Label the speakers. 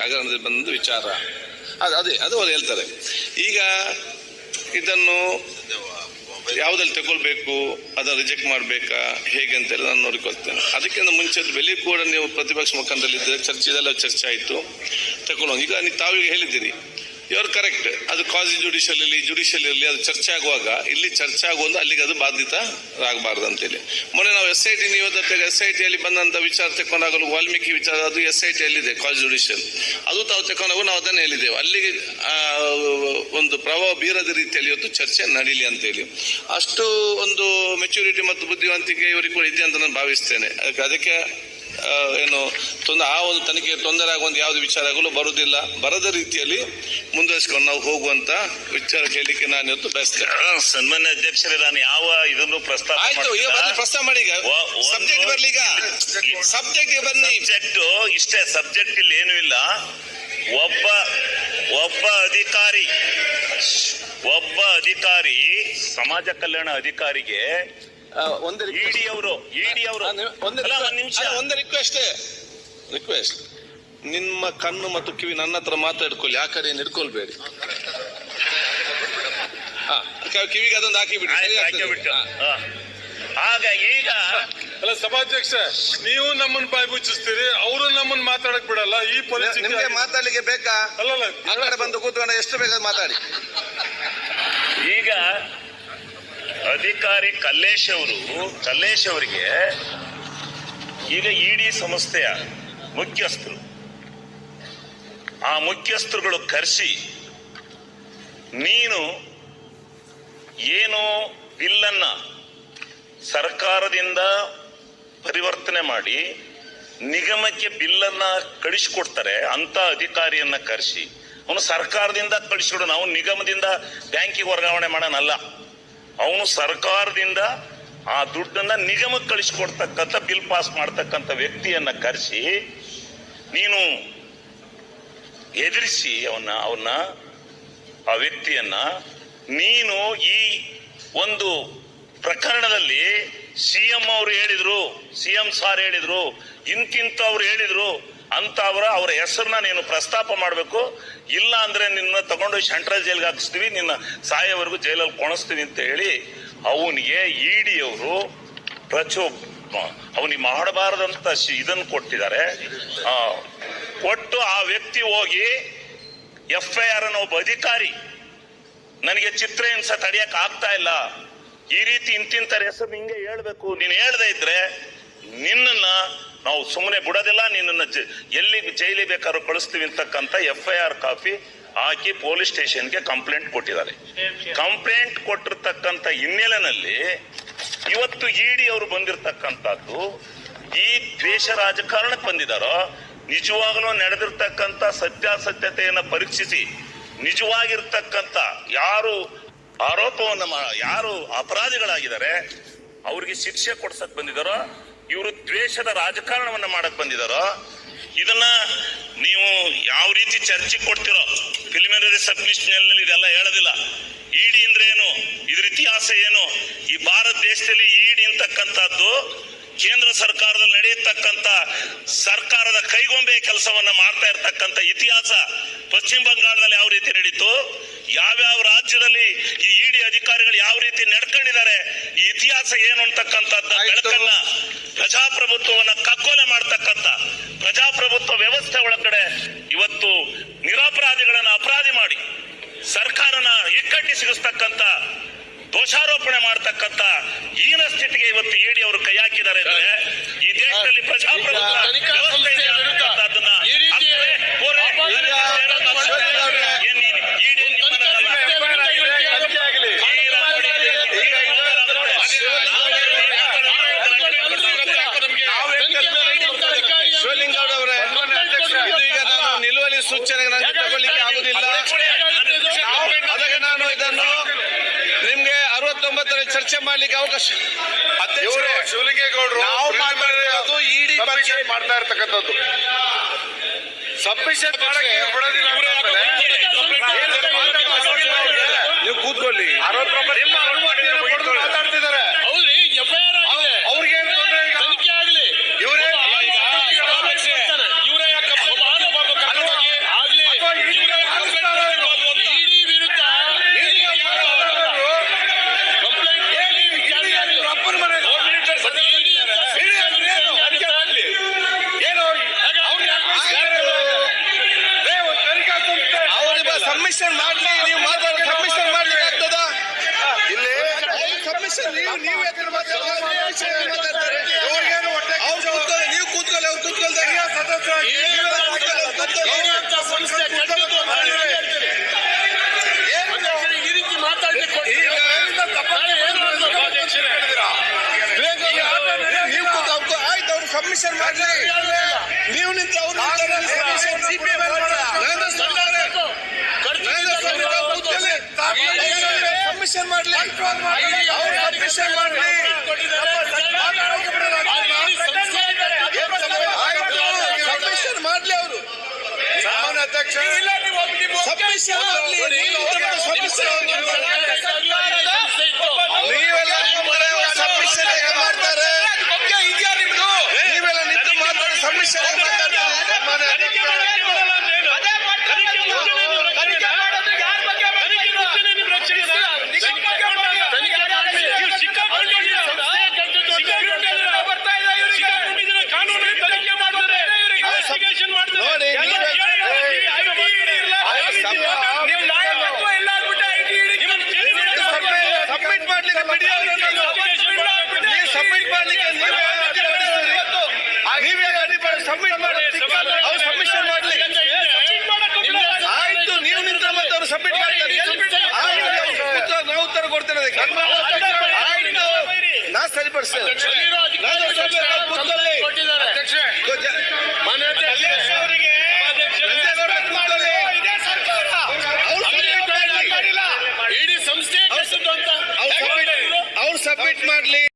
Speaker 1: ಹಗರಣದಲ್ಲಿ ಬಂದ ವಿಚಾರ. ಅದು, ಅದೇ, ಅದು ಅವ್ರು ಹೇಳ್ತಾರೆ. ಈಗ ಇದನ್ನು ಯಾವುದಲ್ಲಿ ತಗೊಳ್ಬೇಕು, ಅದನ್ನು ರಿಜೆಕ್ಟ್ ಮಾಡಬೇಕಾ, ಹೇಗೆ ಅಂತೇಳಿ ನಾನು ನೋಡಿಕೊಳ್ತೇನೆ. ಅದಕ್ಕಿಂತ ಮುಂಚೆ ಬೆಲೆ ಕೂಡ ನೀವು ಪ್ರತಿಪಕ್ಷ ಮುಖಂಡರಲ್ಲಿದ್ದರೆ ಚರ್ಚೆ, ಇದೆಲ್ಲ ಚರ್ಚೆ ಆಯಿತು. ತಗೊಳ್ಳೋಣ ಈಗ ನೀವು ತಾವೀಗ ಹೇಳಿದ್ದೀರಿ. ಇವರು ಕರೆಕ್ಟ್ ಅದು ಕ್ವಾಸಿ ಜುಡಿಷಿಯಲ್ ಇರಲಿ ಅದು ಚರ್ಚೆ ಆಗುವಾಗ ಇಲ್ಲಿ ಚರ್ಚೆ ಆಗುವಂತ ಅಲ್ಲಿಗೆ ಅದು ಬಾಧಿತರಾಗಬಾರ್ದು ಅಂತೇಳಿ. ಮೊನ್ನೆ ನಾವು ಎಸ್ ಐ ಟಿ ನೀವು ಎಸ್ ಐ ಟಿಯಲ್ಲಿ ಬಂದಂತ ವಿಚಾರ ತಕೊಂಡಾಗಲು ವಾಲ್ಮೀಕಿ ವಿಚಾರ, ಅದು ಎಸ್ ಐ ಟಿಯಲ್ಲಿದೆ ಕ್ವಾಸಿ ಜುಡಿಷಿಯಲ್ ಅದು ತಾವು ತಕೊಂಡಾಗ ನಾವು ಅದನ್ನೇ ಹೇಳಿದ್ದೇವೆ. ಅಲ್ಲಿಗೆ ಒಂದು ಪ್ರಭಾವ ಬೀರದ ರೀತಿಯಲ್ಲಿ ಇವತ್ತು ಚರ್ಚೆ ನಡೀಲಿ ಅಂತೇಳಿ. ಅಷ್ಟು ಒಂದು ಮೆಚುರಿಟಿ ಮತ್ತು ಬುದ್ಧಿವಂತಿಕೆ ಇವರಿಗೆ ಇದೆ ಅಂತ ನಾನು ಭಾವಿಸ್ತೇನೆ. ಅದಕ್ಕೆ ಅದಕ್ಕೆ ಏನು ತೊಂದರೆ ಆ ಒಂದು ತನಿಖೆ ತೊಂದರೆ ಆಗುವಂಥ ಯಾವುದೇ ವಿಚಾರಗಳು ಬರುವುದಿಲ್ಲ ಬರದ ರೀತಿಯಲ್ಲಿ ಮುಂದುವರಿಸಿಕೊಂಡು ನಾವು ಹೋಗುವಂತ ವಿಚಾರ ಕೇಳಲಿಕ್ಕೆ ನಾನು ಇವತ್ತು ಬಯಸ್ತೇನೆ.
Speaker 2: ಸನ್ಮಾನ್ಯ ಅಧ್ಯಕ್ಷರೇ ನಾನು ಯಾವ ಇದನ್ನು ಪ್ರಸ್ತಾವ
Speaker 1: ಆಯ್ತು ಈಗ ಬನ್ನಿ ಪ್ರಸ್ತಾವ ಮಾಡಿ ಈಗ.
Speaker 2: ವ- ಒಂದು-
Speaker 1: ಸಬ್ಜೆಕ್ಟ್ ಬರ್ಲಿ ಈಗ. ಸಬ್ಜೆಕ್ಟ್ ಬನ್ನಿ.
Speaker 2: ಸಬ್ಜೆಕ್ಟ್ ಇಷ್ಟೇ ಸಬ್ಜೆಕ್ಟ್ ಇಲ್ಲಿ ಏನು ಇಲ್ಲ. ಒಬ್ಬ ಒಬ್ಬ ಅಧಿಕಾರಿ ಒಬ್ಬ ಅಧಿಕಾರಿ ಸಮಾಜ ಕಲ್ಯಾಣ ಅಧಿಕಾರಿಗೆ
Speaker 1: ಒಂದು.
Speaker 2: ಇಡಿ ಅವರು ಇಡಿ ಅವರು. ನಿಮಿಷ.
Speaker 1: ಒಂದು ರಿಕ್ವೆಸ್ಟ್ ರಿಕ್ವೆಸ್ಟ್ ನಿಮ್ಮ ಕಣ್ಣು ಮತ್ತು ಕಿವಿ ನನ್ನ ಹತ್ರ ಮಾತಾಡ್ಕೊಳ್ಳಿ ಆ ಕಡೆ ಹಿಡ್ಕೊಳ್ಬೇಡಿ. ಹಾ ಕ- ಕಿವಿಗೆ ಅದೊಂದು ಹಾಕಿ.
Speaker 2: ಬಿಟ್ಟು. ಆಗ ಈಗ
Speaker 3: ಅಲ್ಲ ಸಭಾಧ್ಯಕ್ಷ ನೀವು ನಮ್ಮನ್ನ ಬಾಯಿ ಮುಚ್ಚಿಸ್ತೀರಿ ಅವರು ನಮ್ಮನ್ನ ಮಾತಾಡಕ್ ಬಿಡಲ್ಲ. ಈ ಪರಿಸ್ಥಿತಿ
Speaker 1: ನಿಮ್ಗೆ. ಮಾತಾಡ್ಲಿಕ್ಕೆ ಬೇಕಾ? ಅಲ್ಲ ಬಂದು ಕೂತ್ಕೊಂಡು ಎಷ್ಟು ಬೇಕಾದ್ರೆ ಮಾತಾಡಿ.
Speaker 2: ಈಗ ಅಧಿಕಾರಿ ಕಲ್ಲೇಶ್ ಅವರು, ಕಲ್ಲೇಶ್ ಅವರಿಗೆ ಈಗ ಇಡಿ ಸಂಸ್ಥೆಯ ಮುಖ್ಯಸ್ಥರು, ಆ ಮುಖ್ಯಸ್ಥರುಗಳು ಕರೆಸಿ, ನೀನು ಏನು ಬಿಲ್ಲನ್ನ ಸರ್ಕಾರದಿಂದ ಪರಿವರ್ತನೆ ಮಾಡಿ ನಿಗಮಕ್ಕೆ ಬಿಲ್ಲನ್ನ ಕಳಿಸಿಕೊಡ್ತಾರೆ, ಅಂತ ಅಧಿಕಾರಿಯನ್ನ ಕರೆಸಿ, ಅವನು ಸರ್ಕಾರದಿಂದ ಕಳಿಸಿಕೊಡು, ನಾವು ನಿಗಮದಿಂದ ಬ್ಯಾಂಕಿಗೆ ವರ್ಗಾವಣೆ ಮಾಡೋಣಲ್ಲ. ಅವನು ಸರ್ಕಾರದಿಂದ ಆ ದುಡ್ಡನ್ನ ನಿಗಮಕ್ಕೆ ಕಳಿಸ್ಕೊಡ್ತಕ್ಕಂಥ ಬಿಲ್ ಪಾಸ್ ಮಾಡ್ತಕ್ಕಂಥ ವ್ಯಕ್ತಿಯನ್ನ ಕರೆಸಿ, ನೀನು ಎದುರಿಸಿ ಅವನ್ನ ಅವನ್ನ, ಆ ವ್ಯಕ್ತಿಯನ್ನ, ನೀನು ಈ ಒಂದು ಪ್ರಕರಣದಲ್ಲಿ ಸಿಎಂ ಅವರು ಹೇಳಿದ್ರು ಸಿಎಂ ಸಾರ್ ಹೇಳಿದ್ರು ಇಂತಿಂತವ್ರು ಹೇಳಿದ್ರು ಅಂತ ಅವರ ಅವರ ಹೆಸರನ್ನ ನೀನು ಪ್ರಸ್ತಾಪ ಮಾಡಬೇಕು. ಇಲ್ಲ ಅಂದ್ರೆ ನಿನ್ನ ತಗೊಂಡು ಸೆಂಟ್ರಲ್ ಜೈಲ್ಗೆ ಹಾಕಿಸ್ತೀವಿ, ನಿನ್ನ ಸಾಯವರೆಗೂ ಜೈಲಲ್ಲಿ ಕೊಣಿಸ್ತೀವಿ ಅಂತ ಹೇಳಿ ಅವನಿಗೆ ಇಡಿ ಅವರು ಪ್ರಚೋ ಅವನಿಗೆ ಮಾಡಬಾರದಂತ ಇದನ್ನು ಕೊಟ್ಟಿದ್ದಾರೆ. ಕೊಟ್ಟು ಆ ವ್ಯಕ್ತಿ ಹೋಗಿ ಎಫ್ ಐ ಆರ್ ಅನ್ನೋ ಒಬ್ಬ ಅಧಿಕಾರಿ ನನಗೆ ಚಿತ್ರಹಿಂಸೆ ತಡೆಯಕ್ ಆಗ್ತಾ ಇಲ್ಲ. ಈ ರೀತಿ ಇಂತಿಂತರ ಹೆಸರು ಹಿಂಗೆ ಹೇಳ್ಬೇಕು. ನೀನು ಹೇಳ್ದೆ ಇದ್ರೆ ನಿನ್ನನ್ನ ನಾವು ಸುಮ್ಮನೆ ಬಿಡೋದಿಲ್ಲ, ನಿನ್ನನ್ನು ಎಲ್ಲಿ ಜೈಲಿ ಬೇಕಾದ್ರೂ ಕಳಿಸ್ತೀವಿ ಅಂತಕ್ಕಂಥ ಎಫ್ ಐ ಆರ್ ಕಾಪಿ ಹಾಕಿ ಪೊಲೀಸ್ ಸ್ಟೇಷನ್ಗೆ ಕಂಪ್ಲೇಂಟ್ ಕೊಟ್ಟಿದ್ದಾರೆ. ಕಂಪ್ಲೇಂಟ್ ಕೊಟ್ಟಿರ್ತಕ್ಕಂಥ ಹಿನ್ನೆಲೆಯಲ್ಲಿ ಇವತ್ತು ಇಡಿ ಅವರು ಬಂದಿರತಕ್ಕಂಥದ್ದು ಈ ದ್ವೇಷ ರಾಜಕಾರಣಕ್ಕೆ ಬಂದಿದ್ದಾರೋ, ನಿಜವಾಗಲೂ ನಡೆದಿರ್ತಕ್ಕಂಥ ಸತ್ಯಾಸತ್ಯತೆಯನ್ನು ಪರೀಕ್ಷಿಸಿ ನಿಜವಾಗಿರ್ತಕ್ಕಂಥ ಯಾರು ಆರೋಪವನ್ನು ಯಾರು ಅಪರಾಧಿಗಳಾಗಿದ್ದಾರೆ, ಅವ್ರಿಗೆ ಶಿಕ್ಷೆ ಕೊಡ್ಸಕ್ ಬಂದಿದಾರೋ ಇವರು ದ್ವೇಷದ ರಾಜಕಾರಣವನ್ನ ಮಾಡಕ್ ಬಂದಿದಾರೋ, ಇದನ್ನ ನೀವು ಯಾವ ರೀತಿ ಚರ್ಚೆ ಕೊಡ್ತಿರೋ ಪ್ರಿಲಿಮಿನರಿ ಸಬ್ಮಿಷನ್ ಇದೆಲ್ಲ ಹೇಳೋದಿಲ್ಲ. ಇಡಿ ಅಂದ್ರೆ ಏನು? ಇದ್ರ ಇತಿಹಾಸ ಏನು? ಈ ಭಾರತ ದೇಶದಲ್ಲಿ ಇಡಿ ಅಂತಕ್ಕಂಥದ್ದು ಕೇಂದ್ರ ಸರ್ಕಾರದಲ್ಲಿ ನಡೆಯತಕ್ಕಂತ ಸರ್ಕಾರದ ಕೈಗೊಂಬೆ ಕೆಲಸವನ್ನ ಮಾಡ್ತಾ ಇರ್ತಕ್ಕಂಥ ಇತಿಹಾಸ ಪಶ್ಚಿಮ ಬಂಗಾಳದಲ್ಲಿ ಯಾವ ರೀತಿ ನಡೀತು? ಯಾವ್ಯಾವ ರಾಜ್ಯದಲ್ಲಿ ಈ ಇಡಿ ಅಧಿಕಾರಿಗಳು ಯಾವ ರೀತಿ ನಡ್ಕೊಂಡಿದ್ದಾರೆ ಇತಿಹಾಸ ಏನು ಅಂತಕ್ಕಂಥದ್ದು. ಬೆಳಕನ್ನ ಪ್ರಜಾಪ್ರಭುತ್ವವನ್ನ ಕಕ್ಕೊಲೆ ಮಾಡ್ತಕ್ಕಂಥ ಪ್ರಜಾಪ್ರಭುತ್ವ ವ್ಯವಸ್ಥೆ ಒಳಗಡೆ ಇವತ್ತು ನಿರಪರಾಧಿಗಳನ್ನ ಅಪರಾಧಿ ಮಾಡಿ ಸರ್ಕಾರನ ಇಕ್ಕಟ್ಟಿ ಸಿಗಿಸ್ತಕ್ಕಂಥ ದೋಷಾರೋಪಣೆ ಮಾಡ್ತಕ್ಕಂಥ ಈನ ಸ್ಥಿತಿಗೆ ಇವತ್ತು ಇಡಿ ಅವರು ಕೈ ಹಾಕಿದ್ದಾರೆ ಈ ದೇಶದಲ್ಲಿ ಪ್ರಜಾಪ್ರಭುತ್ವ
Speaker 3: ವ್ಯವಸ್ಥೆ
Speaker 2: ವ್ಯವಸ್ಥೆ ಇದೆ
Speaker 3: ಸಂಸ್ಥೆಯ ವಿರುದ್ಧ
Speaker 2: ಅನ್ನತಕ್ಕಂಥದ್ದನ್ನ
Speaker 3: ಈ ರೀತಿ
Speaker 2: ಆಗ್ತದೆ. ಹೋರಾಟ
Speaker 3: ಆಪಾದನೆ
Speaker 2: ಏನ್ ನೀನು ಇಡಿ ನಿಮ್ಮನ್ನ
Speaker 1: ಶಿವಲಿಂಗೌಡ ಅವರೇ ಇದು ಈಗ ನಾನು ನಿಲುವಳಿ ಸೂಚನೆ ನನಗೆ ತಗೊಳ್ಳಿಕ್ಕೆ ಆಗುದಿಲ್ಲ. ಅದಕ್ಕೆ ನಾನು ಇದನ್ನು ನಿಮ್ಗೆ ಅರವತ್ತೊಂಬತ್ತರ ಚರ್ಚೆ ಮಾಡ್ಲಿಕ್ಕೆ ಅವಕಾಶ
Speaker 3: ಶಿವಲಿಂಗೇಗೌಡರು
Speaker 1: ನಾವು ಮಾತಾಡಿರೋದು ಇಡಿ ಬಗ್ಗೆ
Speaker 3: Submission ಮಾಡ್ತಾ ಇರ್ತಕ್ಕಂಥದ್ದು. ಸಬ್ಮಿಷನ್ ಮಾಡಕ್ಕೆ ಬಿಡೋದಿಲ್ಲ
Speaker 1: ನೀವು ಕೂತ್ಕೊಳ್ಳಿ.
Speaker 3: ಅರವತ್ತೊಂಬತ್ತು ನಿಮ್ಮ ಅನುಮತಿಯನ್ನು ಪಡೆದು ಮಾತಾಡ್ತಿದ್ದಾರೆ
Speaker 4: ಹೌದ್ರಿ ಎಫ್ಐಆರ್ ಆಗಿದೆ
Speaker 3: ಅವ್ರಿಗೇನು ತೊಂದರೆ ಈಗ
Speaker 4: ತನಿಖೆ ಆಗ್ಲಿ
Speaker 3: ಇವರೇ
Speaker 4: ಇವರೇ ಯಾಕೆ
Speaker 3: ಅಲ್ಲ,
Speaker 1: ಸಬ್ಮಿಷನ್ ಮಾಡ್ಲಿ ನೀವು ಮಾತಾಡಿ ಸಬ್ಮಿಷನ್ ಮಾಡ್ಲಿಕ್ಕೆ ಆಗ್ತದಾ ಇಲ್ಲಿ ಸಬ್ಮಿಷನ್ ನೀವು ನೀವು ನೀವು ಕೂತ್ಕೊಳ್ಳಿ ಅವ್ರು.
Speaker 4: ಅಧ್ಯಕ್ಷರೇ, ಈ ರೀತಿ ಮಾತಾಡ್ಲಿಕ್ಕೆ?
Speaker 1: ನೀವು ಕೂತು ಆಯ್ತು ಅವ್ರು ಸಬ್ಮಿಷನ್ ಮಾಡ್ಲಿ. ನೀವು ನಿಂತ ಅವ್ರು ಸಿಪಿಎಂ ಸಬ್ಮಿಷನ್ ಮಾಡ್ಲಿ. ಅವ್ರು ಮಾಡಲಿ? ಸಬ್ಮಿಷನ್ ಮಾಡ್ಲಿ ಅವರು.
Speaker 3: ಅಧ್ಯಕ್ಷ
Speaker 1: ಸಬ್ಮಿಷನ್ ಮಾಡ್ಲಿ ನೀವೆಲ್ಲ ಮುಂದೆ ಸಬ್ಮಿಷನ್ ಹೇಗೆ ಮಾಡ್ತಾರೆ ನೀವೆಲ್ಲ ನಿಂತು ಮಾತಾಡಿ ಸಬ್ಮಿಷನ್ ಹೇಗೆ ಮಾತಾಡ್ತಾರೆ ಮಾನ್ಯ ಅಧ್ಯಕ್ಷ. ನೋಡಿ ನೀವೇ ಸಬ್ಮಿಟ್ ಮಾಡ್ಲಿಕ್ಕೆ ಬಿಡಿ ಅವ್ರನ್ನ. ನೀವು ಸಬ್ಮಿಟ್ ಮಾಡ್ಲಿಕ್ಕೆ ನೀವೇ ಅಡ್ಡಿಪಡಿಸ್ತೀರಿ. ನೀವೇ ಅಡ್ಡಿಪಡಿಸಿ ಸಬ್ಮಿಟ್ ಮಾಡಿ ಅವ್ರು ಸಬ್ಮಿಷನ್ ಮಾಡ್ಲಿ ಆಯ್ತು ನೀವು ನಿಂತ್ರೆ ಮತ್ತೆ ಅವ್ರು ಸಬ್ಮಿಟ್ ಮಾಡ್ತಾರೆ ನಾವು ಉತ್ತರ ಕೊಡ್ತೇನೆ ಅದಕ್ಕೆ ಆಯ್ತು ನಾ ಸರಿಪಡಿಸ್ತೇನೆ
Speaker 4: ಮನೆ ಇಡೀ ಸಂಸ್ಥೆ
Speaker 1: ಅವ್ರು ಸಬ್ಮಿಟ್ ಮಾಡ್ಲಿ